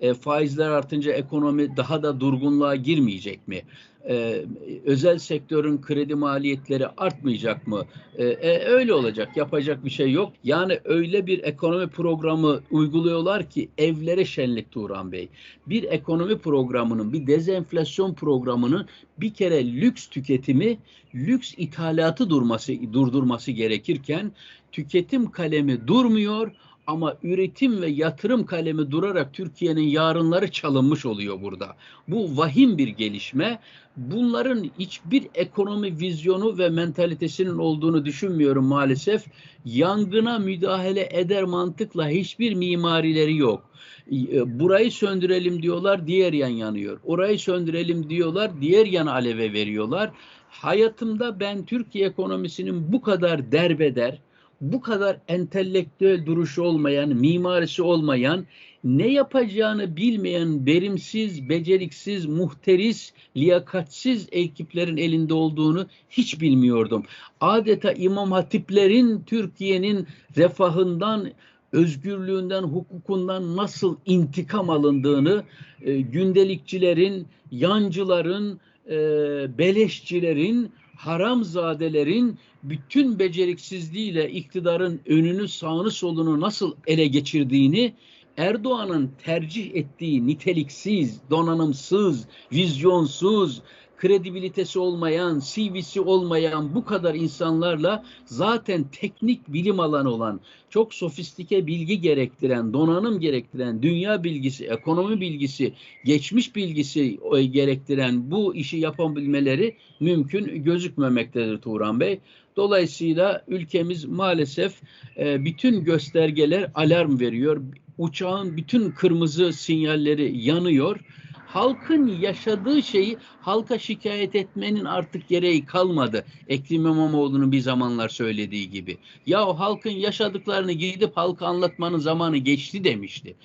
E, faizler artınca ekonomi daha da durgunluğa girmeyecek mi? E, özel sektörün kredi maliyetleri artmayacak mı? E, e, öyle olacak. Yapacak bir şey yok. Yani öyle bir ekonomi programı uyguluyorlar ki evlere şenlik Turan Bey. Bir ekonomi programının, bir dezenflasyon programının bir kere lüks tüketimi, lüks ithalatı durması durdurması gerekirken tüketim kalemi durmuyor ama üretim ve yatırım kalemi durarak Türkiye'nin yarınları çalınmış oluyor burada. Bu vahim bir gelişme. Bunların hiçbir ekonomi vizyonu ve mentalitesinin olduğunu düşünmüyorum maalesef. Yangına müdahale eder mantıkla hiçbir mimarileri yok. E, burayı söndürelim diyorlar, diğer yan yanıyor. Orayı söndürelim diyorlar, diğer yana aleve veriyorlar. Hayatımda ben Türkiye ekonomisinin bu kadar derbeder, bu kadar entelektüel duruşu olmayan, mimarisi olmayan, ne yapacağını bilmeyen, verimsiz, beceriksiz, muhteris, liyakatsiz ekiplerin elinde olduğunu hiç bilmiyordum. Adeta imam hatiplerin Türkiye'nin refahından, özgürlüğünden, hukukundan nasıl intikam alındığını, e, gündelikçilerin, yancıların, e, beleşçilerin, haramzadelerin bütün beceriksizliğiyle iktidarın önünü sağını solunu nasıl ele geçirdiğini Erdoğan'ın tercih ettiği niteliksiz, donanımsız, vizyonsuz, kredibilitesi olmayan, CV'si olmayan bu kadar insanlarla zaten teknik bilim alanı olan, çok sofistike bilgi gerektiren, donanım gerektiren, dünya bilgisi, ekonomi bilgisi, geçmiş bilgisi e, gerektiren bu işi yapabilmeleri mümkün gözükmemektedir Turan Bey. Dolayısıyla ülkemiz maalesef e, bütün göstergeler alarm veriyor. Uçağın bütün kırmızı sinyalleri yanıyor halkın yaşadığı şeyi halka şikayet etmenin artık gereği kalmadı. Ekrem İmamoğlu'nun bir zamanlar söylediği gibi. Ya halkın yaşadıklarını gidip halka anlatmanın zamanı geçti demişti.